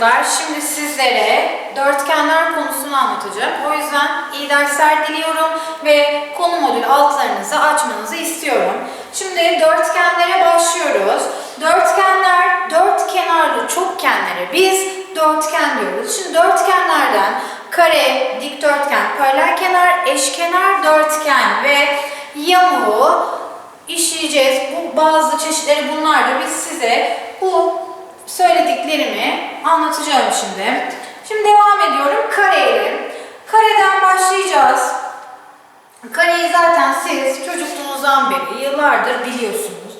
çocuklar. Şimdi sizlere dörtgenler konusunu anlatacağım. O yüzden iyi dersler diliyorum ve konu modül altlarınızı açmanızı istiyorum. Şimdi dörtgenlere başlıyoruz. Dörtgenler dört kenarlı çokgenlere biz dörtgen diyoruz. Şimdi dörtgenlerden kare, dikdörtgen, paralel kenar, eşkenar dörtgen ve yamuğu işleyeceğiz. Bu bazı çeşitleri bunlardır. Biz size bu söylediklerimi anlatacağım şimdi. Şimdi devam ediyorum kareyle. Kareden başlayacağız. Kareyi zaten siz çocukluğunuzdan beri yıllardır biliyorsunuz.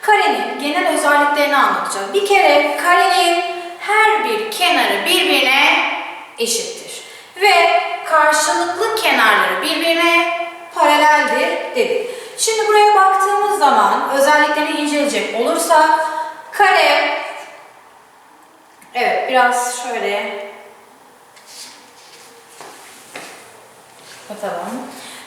Karenin genel özelliklerini anlatacağım. Bir kere karenin her bir kenarı birbirine eşittir. Ve karşılıklı kenarları birbirine paraleldir dedik. Şimdi buraya baktığımız zaman özelliklerini inceleyecek olursak kare Evet biraz şöyle kapatalım.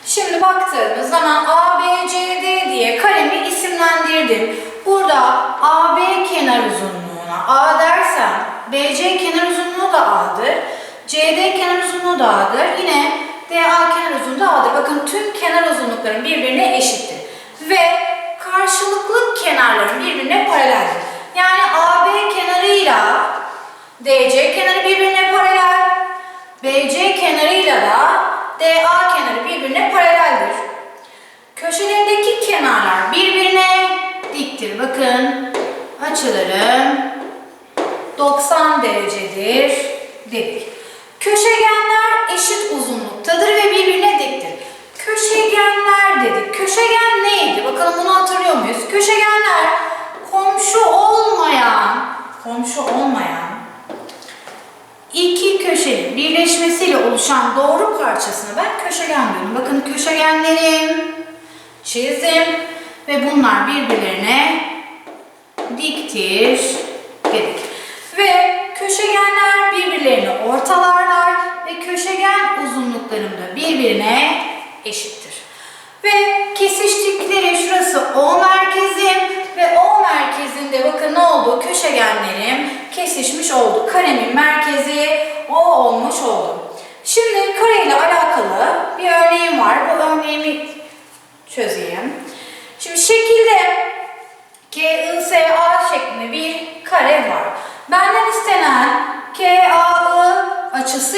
Şimdi baktığımız zaman A, B, C, D diye karemi isimlendirdim. Burada A, B kenar uzunluğuna A dersem B, C kenar uzunluğu da A'dır. C, D kenar uzunluğu da A'dır. Yine D, A kenar uzunluğu da A'dır. Bakın tüm kenar uzunlukların birbirine eşittir. Ve karşılıklı kenarların birbirine paraleldir. Yani AB kenarıyla DC kenarı birbirine paralel, BC kenarıyla da DA kenarı birbirine paraleldir. Köşelerindeki kenarlar birbirine diktir. Bakın açılarım 90 derecedir dedik. Köşegenler eşit uzunluktadır ve birbirine diktir. Köşegenler dedik. Köşegen neydi? Bakalım bunu hatırlıyor muyuz? Köşegenler komşu olmayan, komşu olmayan iki köşenin birleşmesiyle oluşan doğru parçasına ben köşegen diyorum. Bakın köşegenlerim çizdim ve bunlar birbirlerine diktir dedik. Ve köşegenler birbirlerini ortalarlar ve köşegen uzunluklarında birbirine eşittir. Ve kesiştikleri şurası O merkezim ve O merkezinde bakın ne oldu? Köşegenlerim kesişmiş oldu. Karemin merkezi O olmuş oldu. Şimdi kare ile alakalı bir örneğim var. Bu örneğimi çözeyim. Şimdi şekilde KISA şeklinde bir kare var. Benden istenen KAI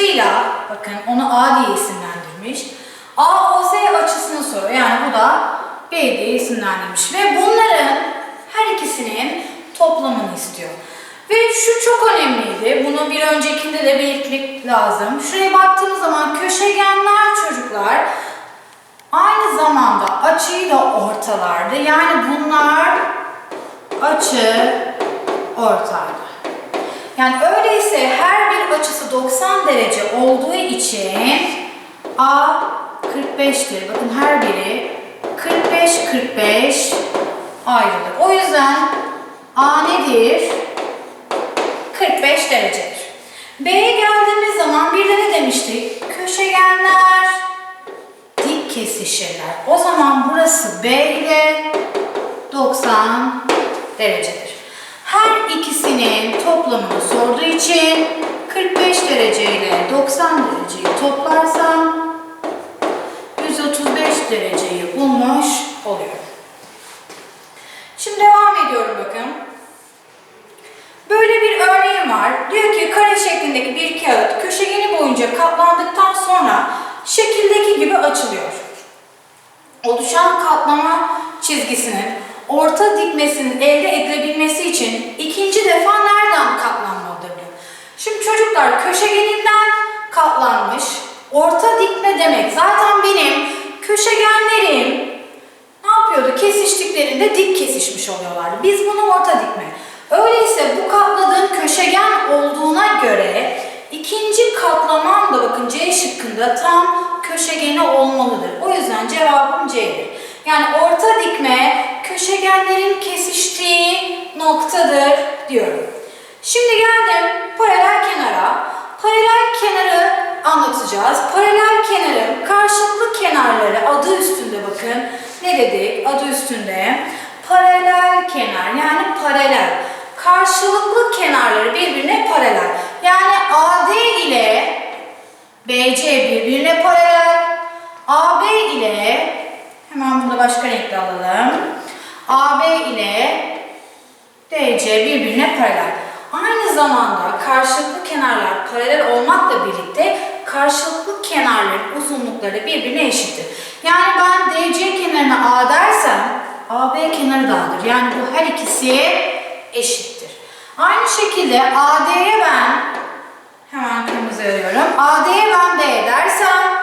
açısıyla, bakın onu A diye isimlendirmiş. AOZ açısını soruyor. Yani bu da B diye isimlendirmiş. Ve bunların her ikisinin toplamını istiyor. Ve şu çok önemliydi. Bunu bir öncekinde de belirtmek lazım. Şuraya baktığımız zaman köşegenler çocuklar aynı zamanda açıyı da ortalardı. Yani bunlar açı ortaydı. Yani öyleyse her 90 derece olduğu için A 45'tir. Bakın her biri 45-45 ayrılır. O yüzden A nedir? 45 derecedir. B'ye geldiğimiz zaman bir de ne demiştik? Köşegenler dik kesişirler. O zaman burası B ile 90 derecedir. Her ikisinin toplamını sorduğu için 45 derece ile 90 dereceyi toplarsam 135 dereceyi bulmuş oluyorum. Şimdi devam ediyorum bakın. Böyle bir örneğim var. Diyor ki kare şeklindeki bir kağıt köşegeni boyunca katlandıktan sonra şekildeki gibi açılıyor. Oluşan katlama çizgisinin orta dikmesinin elde edilebilmesi için ikinci defa nereden katlanmalıdır diyor. Şimdi çocuklar köşegeninden katlanmış, orta dikme demek. Zaten benim köşegenlerim ne yapıyordu? Kesiştiklerinde dik kesişmiş oluyorlardı. Biz bunu orta dikme. Öyleyse bu katladığım köşegen olduğuna göre ikinci katlamam da bakın C şıkkında tam köşegeni olmalıdır. O yüzden cevabım C'dir. Yani orta dikme köşegenlerin kesiştiği noktadır diyorum. Şimdi geldim paralel kenara. Paralel kenarı anlatacağız. Paralel kenarın karşılıklı kenarları adı üstünde bakın. Ne dedik? Adı üstünde. Paralel kenar yani paralel. Karşılıklı kenarları birbirine paralel. Yani AD ile BC birbirine paralel. AB ile hemen burada başka renkli alalım. AB ile DC birbirine paralel. Aynı zamanda karşılıklı kenarlar paralel olmakla birlikte karşılıklı kenarların uzunlukları birbirine eşittir. Yani ben DC kenarına A dersem AB kenarı da A'dır. Yani bu her ikisi eşittir. Aynı şekilde AD'ye ben hemen kırmızı arıyorum. AD'ye ben B dersem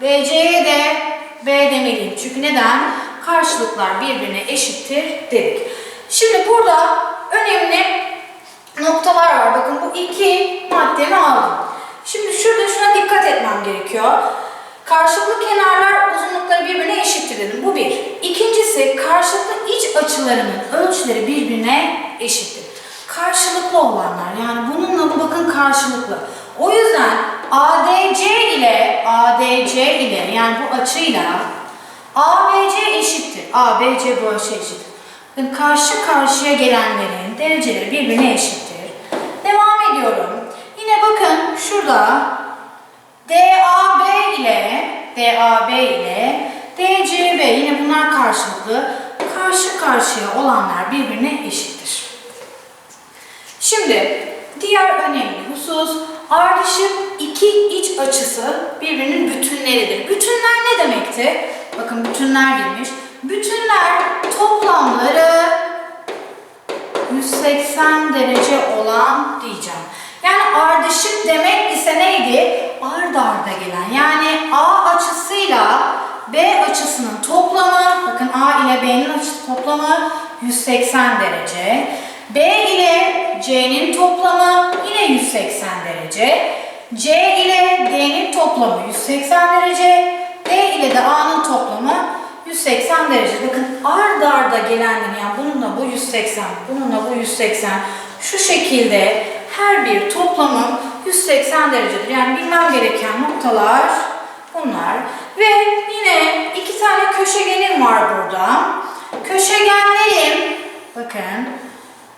BC'ye de B demeliyim. Çünkü neden? Karşılıklar birbirine eşittir dedik. Şimdi burada önemli noktalar var. Bakın bu iki maddemi aldım. Şimdi şurada şuna dikkat etmem gerekiyor. Karşılıklı kenarlar uzunlukları birbirine eşittir dedim. Bu bir. İkincisi karşılıklı iç açılarının ölçüleri birbirine eşittir. Karşılıklı olanlar yani bununla bu bakın karşılıklı. O yüzden ADC ile ADC ile yani bu açıyla ABC eşittir. ABC bu açı eşittir. Bakın karşı karşıya gelenlerin dereceleri birbirine eşittir. Bakın şurada DAB ile DAB ile DCB yine bunlar karşılıklı. Karşı karşıya olanlar birbirine eşittir. Şimdi diğer önemli husus ardışık iki iç açısı birbirinin bütünleridir. Bütünler ne demekti? Bakın bütünler demiş. Bütünler toplamları 180 derece olan diyeceğim. Ardışık demek ise neydi? Ard arda gelen. Yani A açısıyla B açısının toplamı, bakın A ile B'nin açısı toplamı 180 derece. B ile C'nin toplamı yine 180 derece. C ile D'nin toplamı 180 derece. D ile de A'nın toplamı 180 derece. Bakın ard arda gelenlerin yani bununla bu 180, bununla bu 180. Şu şekilde her bir toplamı 180 derecedir. Yani bilmem gereken noktalar bunlar. Ve yine iki tane köşegenim var burada. Köşegenlerim, bakın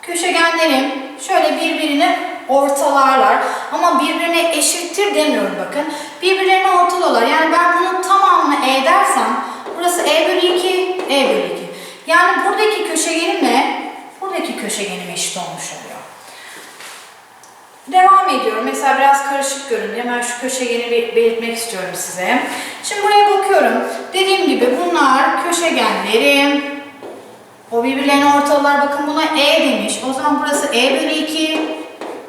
köşegenlerim şöyle birbirini ortalarlar. Ama birbirine eşittir demiyorum bakın. Birbirlerine ortalıyorlar. Yani ben bunun tamamını E dersem burası E bölü 2, E bölü 2. Yani buradaki köşegenimle buradaki köşegenim eşit olmuş oluyor. Devam ediyorum. Mesela biraz karışık göründü. Hemen şu köşegeni belirtmek istiyorum size. Şimdi buraya bakıyorum. Dediğim gibi bunlar köşegenlerim. O birbirlerine ortalar. Bakın buna E demiş. O zaman burası E bölü 2.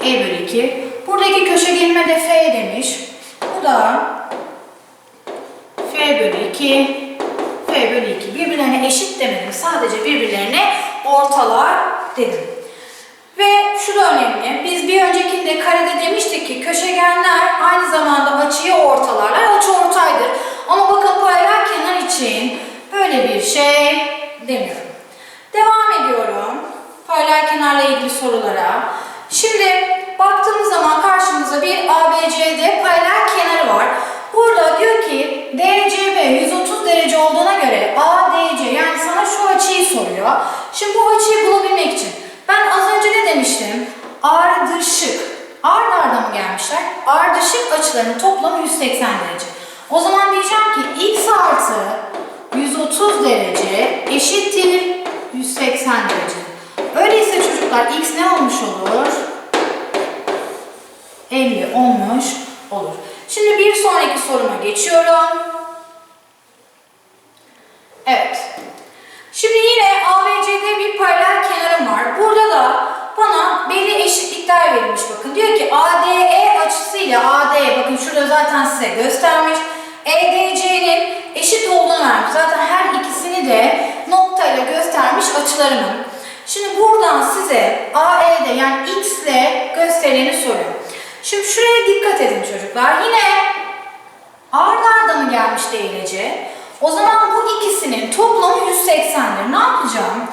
E bölü 2. Buradaki köşegenime de F demiş. Bu da F bölü 2. F bölü 2. Birbirlerine eşit demedim. Sadece birbirlerine ortalar dedim. Ve şu da önemli. Biz bir öncekinde karede demiştik ki köşegenler aynı zamanda açıyı ortalarlar. Açı ortaydır. Ama bakın paralel kenar için böyle bir şey demiyorum. Devam ediyorum. Paralel kenarla ilgili sorulara. Şimdi baktığımız zaman karşımıza bir ABCD paralel kenarı var. Burada diyor ki DCB 130 derece olduğuna göre ADC yani sana şu açıyı soruyor. Şimdi bu açıyı bulabilmek için ben az önce ne demiştim? Ardışık. Ard arda mı gelmişler? Ardışık açılarının toplamı 180 derece. O zaman diyeceğim ki x artı 130 derece eşittir 180 derece. Öyleyse çocuklar x ne olmuş olur? 50 olmuş olur. Şimdi bir sonraki soruma geçiyorum. Evet. Şimdi yine ABC'de bir paralel kenarım var. Burada da bana belli eşitlikler verilmiş bakın. Diyor ki ADE açısıyla AD bakın şurada zaten size göstermiş. EDC'nin eşit olduğunu vermiş. Zaten her ikisini de noktayla göstermiş açılarımın. Şimdi buradan size AE'de yani X ile gösterileni soruyor. Şimdi şuraya dikkat edin çocuklar. Yine arda mı gelmiş değilece? O zaman bu ikisinin toplamı 180'dir. Ne yapacağım?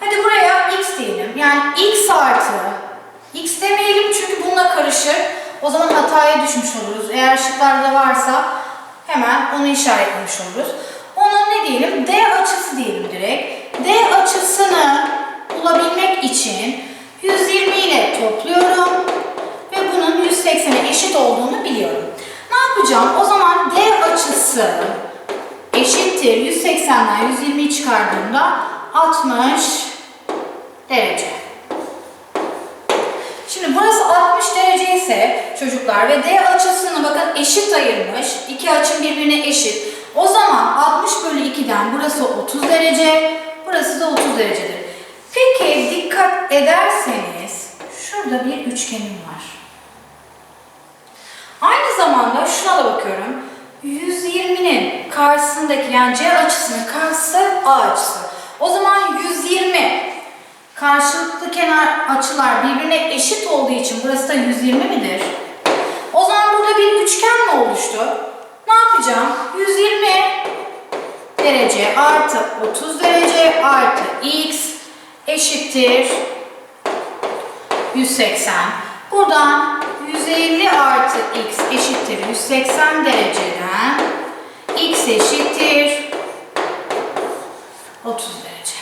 Hadi buraya x diyelim. Yani x artı x demeyelim çünkü bununla karışır. O zaman hataya düşmüş oluruz. Eğer şıklarda varsa hemen onu işaretlemiş oluruz. Ona ne diyelim? D açısı diyelim direkt. D açısını bulabilmek için 120 ile topluyorum ve bunun 180'e eşit olduğunu biliyorum. Ne yapacağım? O zaman D açısı 180 180'den 120'yi çıkardığımda 60 derece. Şimdi burası 60 derece ise çocuklar ve D açısını bakın eşit ayırmış. İki açım birbirine eşit. O zaman 60 bölü 2'den burası 30 derece, burası da 30 derecedir. Peki dikkat ederseniz şurada bir üçgenim var. Aynı zamanda şuna da bakıyorum. 120'nin karşısındaki yani C açısının karşısı A açısı. O zaman 120 karşılıklı kenar açılar birbirine eşit olduğu için burası da 120 midir? O zaman burada bir üçgen mi oluştu? Ne yapacağım? 120 derece artı 30 derece artı x eşittir 180. Buradan 150 artı x eşittir 180 dereceden x eşittir 30 derece.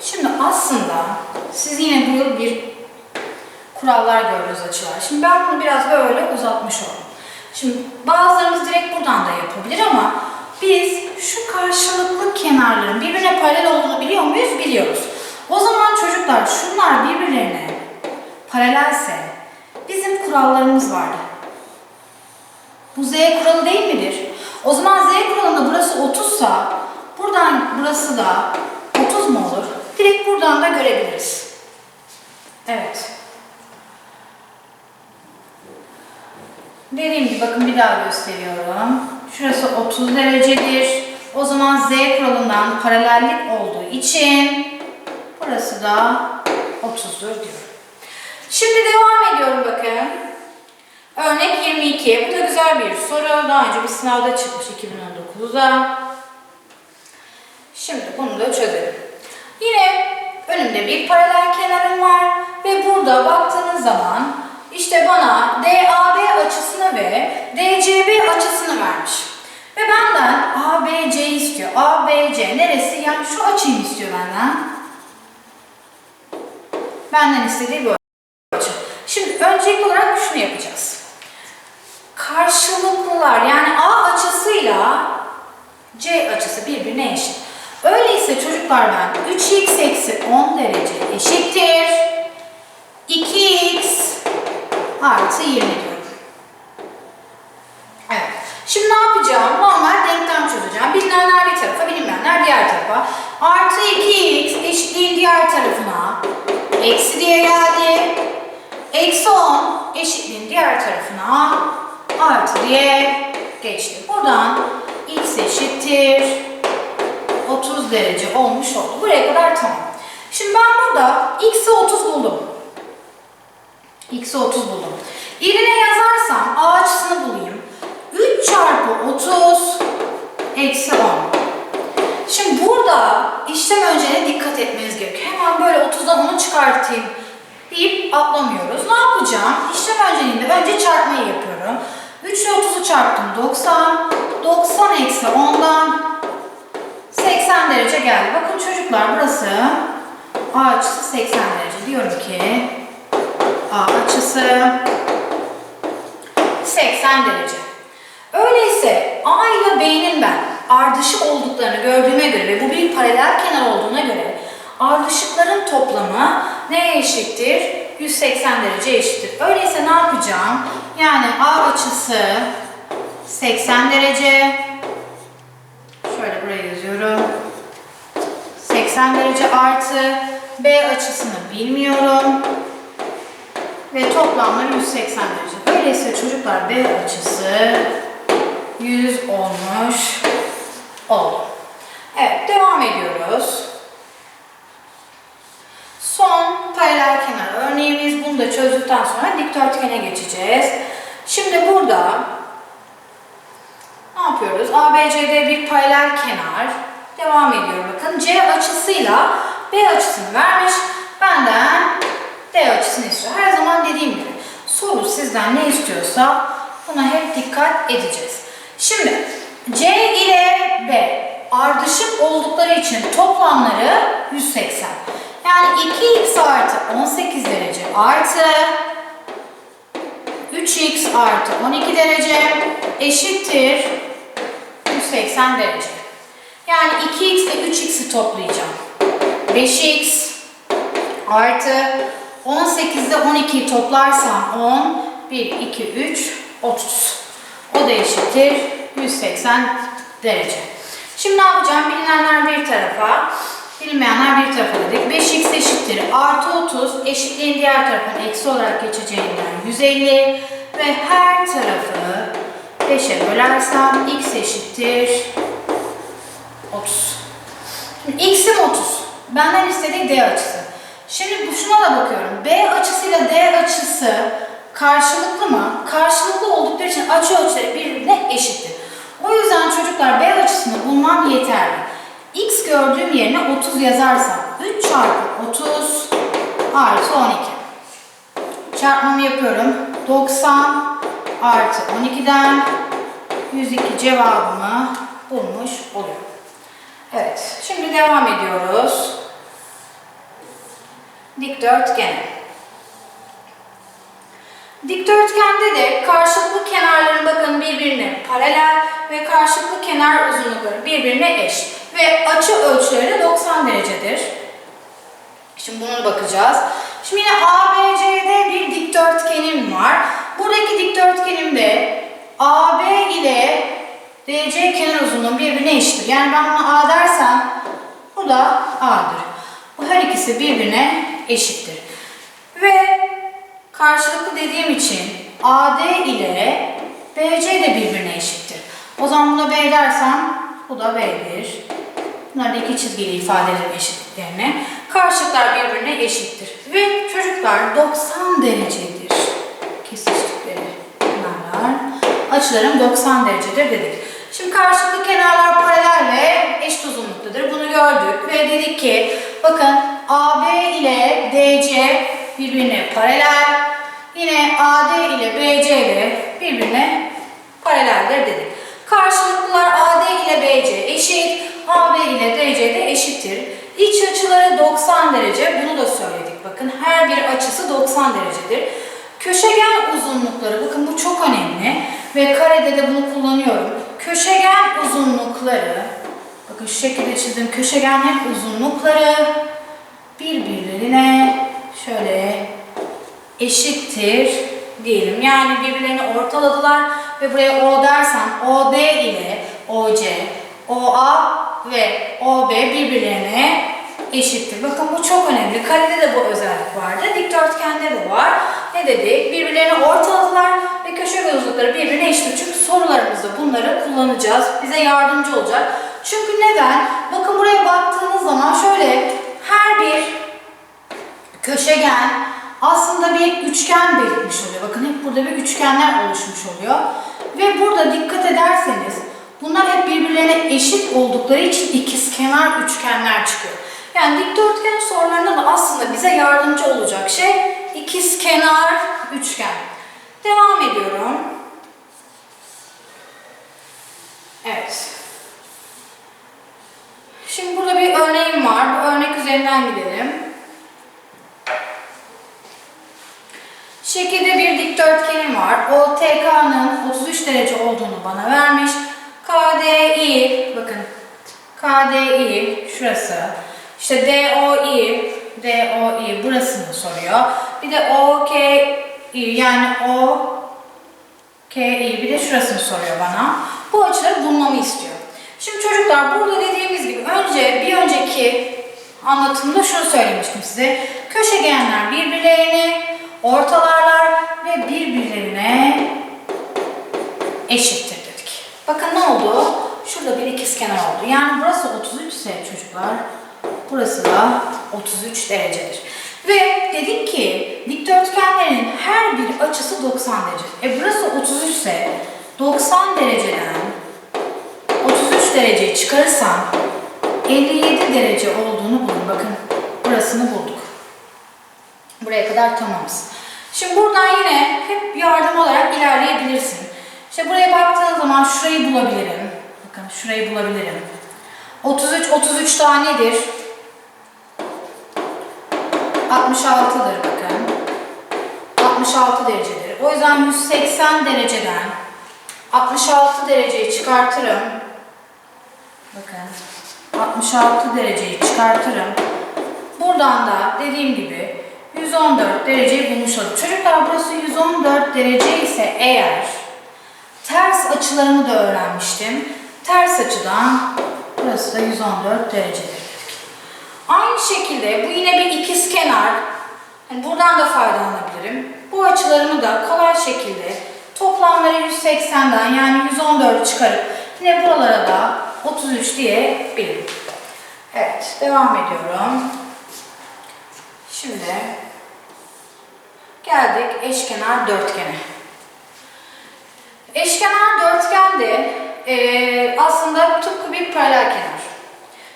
Şimdi aslında siz yine bu yıl bir kurallar görüyoruz açılar. Şimdi ben bunu biraz böyle uzatmış oldum. Şimdi bazılarımız direkt buradan da yapabilir ama biz şu karşılıklı kenarların birbirine paralel olduğunu biliyor muyuz? Biliyoruz. O zaman çocuklar şunlar birbirlerine paralelse bizim kurallarımız vardı. Bu z kuralı değil midir? O zaman z kuralında burası 30 sa buradan burası da 30 mu olur? Direkt buradan da görebiliriz. Evet. Dediğim gibi bakın bir daha gösteriyorum. Şurası 30 derecedir. O zaman z kuralından paralellik olduğu için burası da 30'dur diyorum. Şimdi devam ediyorum bakın. Örnek 22. Bu da güzel bir soru. Daha önce bir sınavda çıkmış 2019'da. Şimdi bunu da çözelim. Yine önümde bir paralel kenarım var ve burada baktığınız zaman işte bana DAB açısını ve DCB açısını vermiş. Ve benden ABC istiyor. ABC neresi? Yani şu açıyı istiyor benden. Benden istediği bu açı. Şimdi öncelikli olarak şunu yapacağız. Karşılıklılar yani A açısıyla C açısı birbirine eşit. Öyleyse çocuklar ben 3x eksi 10 derece eşittir. 2x artı 20 diyorum. Evet. Şimdi ne yapacağım? Normal denklem çözeceğim. Bilinenler bir tarafa, bilinmeyenler diğer tarafa. Artı 2x eşitliğin diğer tarafına. Eksi diye geldi. Eksi 10 eşitliğin diğer tarafına. Artı diye geçti. Buradan x eşittir. 30 derece olmuş oldu. Buraya kadar tamam. Şimdi ben burada x'i 30 buldum. x'i 30 buldum. Yerine yazarsam a açısını bulayım. 3 çarpı 30 eksi 10. Şimdi burada işlem önceliğine dikkat etmeniz gerekiyor. Hemen böyle 30'dan 10'u çıkartayım deyip atlamıyoruz. Ne yapacağım? İşlem önceliğinde önce çarpmayı yapıyorum. 3 ile 30'u çarptım 90. 90 eksi 10'dan 80 derece geldi. Bakın çocuklar burası A açısı 80 derece. Diyorum ki A açısı 80 derece. Öyleyse A ile B'nin ben ardışık olduklarını gördüğüme göre ve bu bir paralel kenar olduğuna göre ardışıkların toplamı neye eşittir? 180 derece eşittir. Öyleyse ne yapacağım? Yani A açısı 80 derece. Şöyle buraya yazıyorum. 80 derece artı B açısını bilmiyorum. Ve toplamları 180 derece. Öyleyse çocuklar B açısı 100 olmuş oldu. Evet devam ediyoruz. Son paralel kenar örneğimiz. Bunu da çözdükten sonra dikdörtgene geçeceğiz. Şimdi burada ne yapıyoruz? ABCD bir paralel kenar. Devam ediyorum bakın. C açısıyla B açısını vermiş. Benden D açısını istiyor. Her zaman dediğim gibi soru sizden ne istiyorsa buna hep dikkat edeceğiz. Şimdi C ile B ardışık oldukları için toplamları 180. Yani 2x artı 18 derece artı 3x artı 12 derece eşittir 180 derece. Yani 2x ile 3x'i toplayacağım. 5x artı 18 ile 12'yi toplarsam 10, 1, 2, 3, 30. O da eşittir 180 derece. Şimdi ne yapacağım? Bilinenler bir tarafa, bilinmeyenler bir tarafa dedik. 5x eşittir artı 30 eşitliğin diğer tarafına eksi olarak geçeceğinden 150 ve her tarafı 5'e bölersem x eşittir 30. Şimdi x'im 30. Benden istediği d açısı. Şimdi şuna da bakıyorum. B açısıyla D açısı karşılıklı mı? Karşılıklı oldukları için açı ölçüleri birbirine eşittir. O yüzden çocuklar B açısını bulmam yeterli. X gördüğüm yerine 30 yazarsam 3 çarpı 30 artı 12. Çarpmamı yapıyorum. 90 artı 12'den 102 cevabımı bulmuş oluyorum. Evet, şimdi devam ediyoruz. Dikdörtgen. Dikdörtgende de karşılıklı kenarların bakın birbirine paralel ve karşılıklı kenar uzunlukları birbirine eş. Ve açı ölçüleri de 90 derecedir. Şimdi buna bakacağız. Şimdi yine ABCD bir dikdörtgenim var. Buradaki dikdörtgenimde AB ile DC kenar uzunluğu birbirine eşittir. Yani ben buna A dersem bu da A'dır. Bu her ikisi birbirine eşittir. Ve karşılıklı dediğim için AD ile BC de birbirine eşittir. O zaman buna B dersem bu da B'dir. Bunlar da iki çizgili ifadelerin eşitliklerini. Karşılıklar birbirine eşittir. Ve çocuklar 90 derecedir. Kesiştikleri kenarlar. Açılarım 90 derecedir dedik. Şimdi karşılıklı kenarlar paralel ve eşit uzunluktadır. Bunu gördük ve dedik ki bakın AB ile DC birbirine paralel. Yine AD ile BC de birbirine paraleldir dedik. Karşılıklılar AD ile BC eşit, AB ile DC de eşittir. İç açıları 90 derece, bunu da söyledik. Bakın her bir açısı 90 derecedir. Köşegen uzunlukları, bakın bu çok önemli ve karede de bunu kullanıyorum. Köşegen uzunlukları, bakın şu şekilde çizdim. Köşegenlerin uzunlukları birbirlerine eşittir diyelim. Yani birbirlerini ortaladılar ve buraya O dersem OD ile OC, OA ve OB birbirlerine eşittir. Bakın bu çok önemli. Karede de bu özellik vardı. Dikdörtgende de var. Ne dedik? Birbirlerini ortaladılar ve köşe uzunlukları birbirine eşittir. Çünkü sorularımızda bunları kullanacağız. Bize yardımcı olacak. Çünkü neden? Bakın buraya baktığınız zaman şöyle her bir köşegen aslında bir üçgen belirtmiş oluyor. Bakın hep burada bir üçgenler oluşmuş oluyor. Ve burada dikkat ederseniz bunlar hep birbirlerine eşit oldukları için ikizkenar üçgenler çıkıyor. Yani dikdörtgen sorularında da aslında bize yardımcı olacak şey ikizkenar üçgen. Devam ediyorum. Evet. Şimdi burada bir örneğim var. Bu örnek üzerinden gidelim. Şekilde bir dikdörtgenim var. OTK'nın 33 derece olduğunu bana vermiş. KDI, bakın KDI şurası. İşte DOI, DOI burasını soruyor. Bir de OKI yani OKI bir de şurasını soruyor bana. Bu açıları bulmamı istiyor. Şimdi çocuklar burada dediğimiz gibi önce bir önceki anlatımda şunu söylemiştim size. Köşegenler birbirlerini ortalarlar ve birbirlerine eşittir dedik. Bakın ne oldu? Şurada bir ikizkenar oldu. Yani burası 33 ise çocuklar, burası da 33 derecedir. Ve dedik ki dikdörtgenlerin her bir açısı 90 derece. E burası 33 ise 90 dereceden 33 dereceyi çıkarırsam 57 derece olduğunu bulun. Bakın burasını bulduk. Buraya kadar tamamız. Şimdi buradan yine hep yardım olarak ilerleyebilirsin. İşte buraya baktığın zaman şurayı bulabilirim. Bakın şurayı bulabilirim. 33, 33 daha nedir? 66'dır bakın. 66 derecedir. O yüzden 180 dereceden 66 dereceyi çıkartırım. Bakın 66 dereceyi çıkartırım. Buradan da dediğim gibi 114 dereceyi bulmuş olduk. Çocuklar burası 114 derece ise eğer ters açılarını da öğrenmiştim. Ters açıdan burası da 114 derecedir. Aynı şekilde bu yine bir ikiz kenar. Yani buradan da faydalanabilirim. Bu açılarımı da kolay şekilde toplamları 180'den yani 114 çıkarıp yine buralara da 33 diyebilirim. Evet, devam ediyorum. Şimdi geldik eşkenar dörtgene. Eşkenar dörtgende eee, aslında tıpkı bir paralel kenar.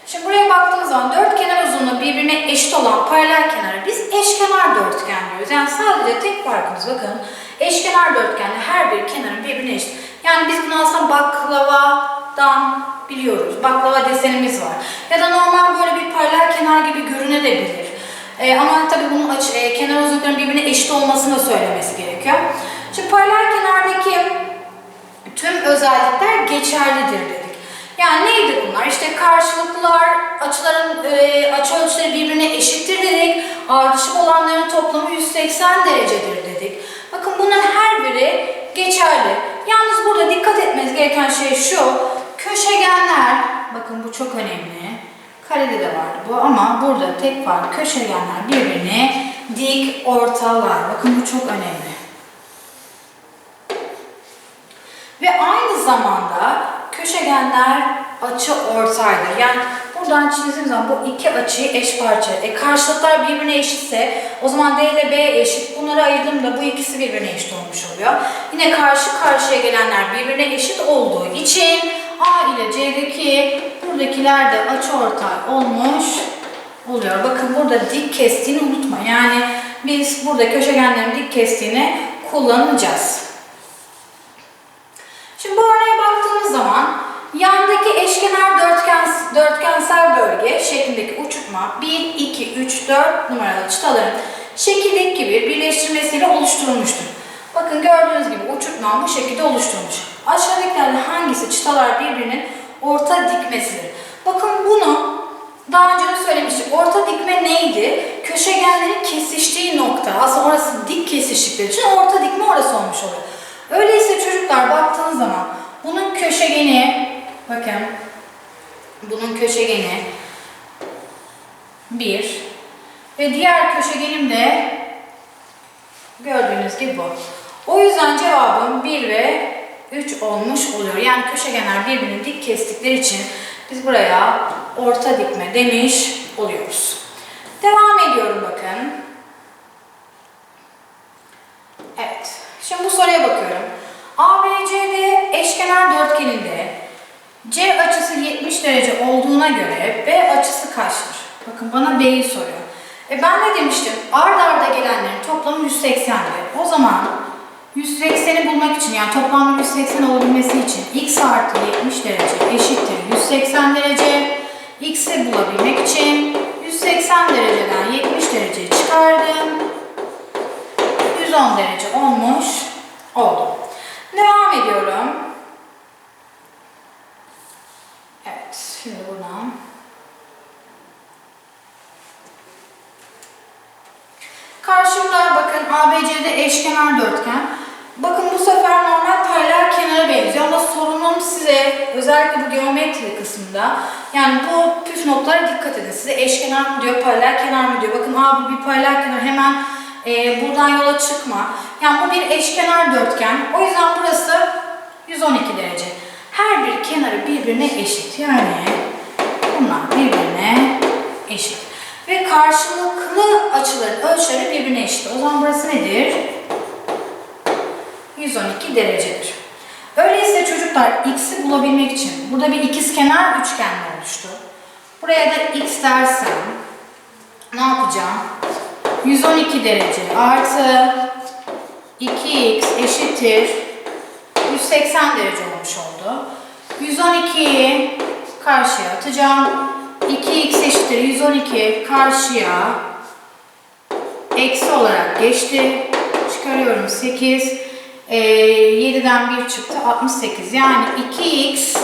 Şimdi buraya baktığımız zaman dört kenar uzunluğu birbirine eşit olan paralel kenara biz eşkenar dörtgen diyoruz. Yani sadece tek farkımız bakın eşkenar dörtgende her bir kenarın birbirine eşit. Yani biz bunu aslında baklavadan biliyoruz. Baklava desenimiz var. Ya da normal böyle bir paralel kenar gibi görünebilir. Ee, ama tabii bunun açı, e, kenar uzunluklarının birbirine eşit olmasını da söylemesi gerekiyor. Şimdi paralel kenardaki tüm özellikler geçerlidir dedik. Yani neydi bunlar? İşte karşılıklılar, açıların e, açı ölçüleri birbirine eşittir dedik. Ardışık olanların toplamı 180 derecedir dedik. Bakın bunların her biri geçerli. Yalnız burada dikkat etmeniz gereken şey şu. Köşegenler, bakın bu çok önemli. Karede de vardı bu ama burada tek fark köşegenler birbirine dik ortalar. Bakın bu çok önemli. Ve aynı zamanda köşegenler açı ortaydır. Yani buradan çizdiğim zaman bu iki açıyı eş parça. E karşılıklar birbirine eşitse o zaman D ile B eşit. Bunları ayırdığımda bu ikisi birbirine eşit olmuş oluyor. Yine karşı karşıya gelenler birbirine eşit olduğu için A ile C'deki buradakiler de açı ortay olmuş oluyor. Bakın burada dik kestiğini unutma. Yani biz burada köşegenlerin dik kestiğini kullanacağız. Şimdi bu örneğe baktığımız zaman yandaki eşkenar dörtgen, dörtgensel bölge şeklindeki uçurtma 1, 2, 3, 4 numaralı çıtaların şekildeki gibi birleştirmesiyle oluşturulmuştur. Bakın gördüğünüz gibi uçurtma bu şekilde oluşturulmuş. Aşağıdakilerden hangisi çıtalar birbirinin orta dikmesidir? Bakın bunu daha önce de söylemiştik. Orta dikme neydi? Köşegenlerin kesiştiği nokta. Aslında orası dik kesiştikleri için orta dikme orası olmuş oluyor. Öyleyse çocuklar baktığınız zaman bunun köşegeni bakın bunun köşegeni 1 ve diğer köşegenim de gördüğünüz gibi bu. O yüzden cevabım 1 ve 3 olmuş oluyor. Yani köşegenler birbirini dik kestikleri için biz buraya orta dikme demiş oluyoruz. Devam ediyorum bakın. Evet. Şimdi bu soruya bakıyorum. ABCD eşkenar dörtgeninde C açısı 70 derece olduğuna göre B açısı kaçtır? Bakın bana B'yi soruyor. E ben ne demiştim? Ard arda gelenlerin toplamı 180'di. O zaman 180'i bulmak için yani toplamda 180 olabilmesi için x artı 70 derece eşittir 180 derece. x'i bulabilmek için 180 dereceden 70 dereceyi çıkardım. 110 derece olmuş oldu. Devam ediyorum. Evet, şimdi buradan. Karşımda bakın ABC'de eşkenar dörtgen. Bakın bu sefer normal paralel kenara benziyor ama sorunum size özellikle bu geometri kısmında yani bu püf noktalara dikkat edin. Size eşkenar mı diyor, paralel kenar mı diyor. Bakın abi bir paralel kenar hemen e, buradan yola çıkma. Yani bu bir eşkenar dörtgen. O yüzden burası 112 derece. Her bir kenarı birbirine eşit. Yani bunlar birbirine eşit. Ve karşılıklı açıların ölçüleri birbirine eşit. O zaman burası nedir? 112 derecedir. Öyleyse çocuklar x'i bulabilmek için burada bir ikizkenar üçgenle oluştu. Buraya da x dersem ne yapacağım? 112 derece artı 2x eşittir 180 derece olmuş oldu. 112'yi karşıya atacağım. 2x eşittir 112 karşıya eksi olarak geçti. Çıkarıyorum 8. Ee, 7'den 1 çıktı 68. Yani 2x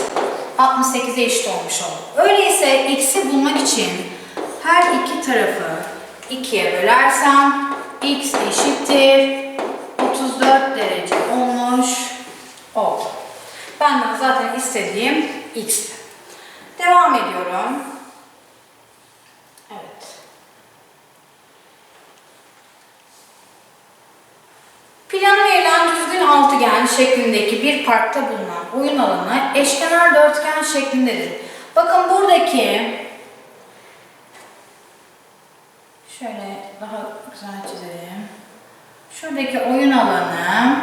68'e eşit olmuş oldu. Öyleyse x'i bulmak için her iki tarafı 2'ye bölersem x eşittir 34 derece olmuş oldu. Benden zaten istediğim x'ti. Devam ediyorum. Evet. Planı verilen düzgün altıgen şeklindeki bir parkta bulunan oyun alanı eşkenar dörtgen şeklindedir. Bakın buradaki şöyle daha güzel çizelim. Şuradaki oyun alanı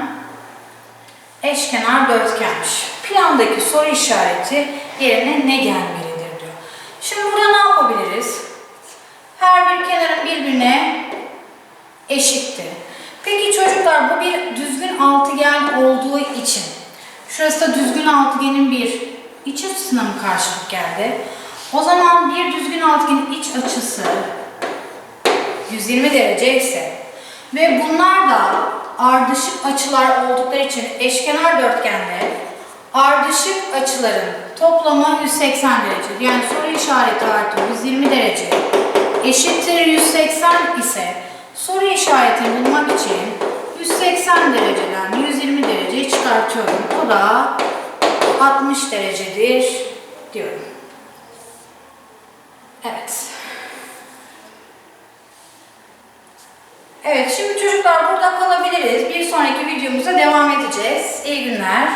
eşkenar dörtgenmiş. Plandaki soru işareti yerine ne gelmelidir diyor. Şimdi burada ne yapabiliriz? Her bir kenarın birbirine eşitti. Peki çocuklar bu bir düzgün altıgen olduğu için şurası da düzgün altıgenin bir iç açısına mı karşılık geldi? O zaman bir düzgün altıgenin iç açısı 120 derece ise ve bunlar da ardışık açılar oldukları için eşkenar dörtgende ardışık açıların toplamı 180 derece. Yani soru işareti artı 120 derece eşittir 180 ise soru işaretini bulmak için 180 dereceden 120 dereceyi çıkartıyorum. O da 60 derecedir diyorum. Evet. Evet şimdi çocuklar burada kalabiliriz. Bir sonraki videomuzda devam edeceğiz. İyi günler.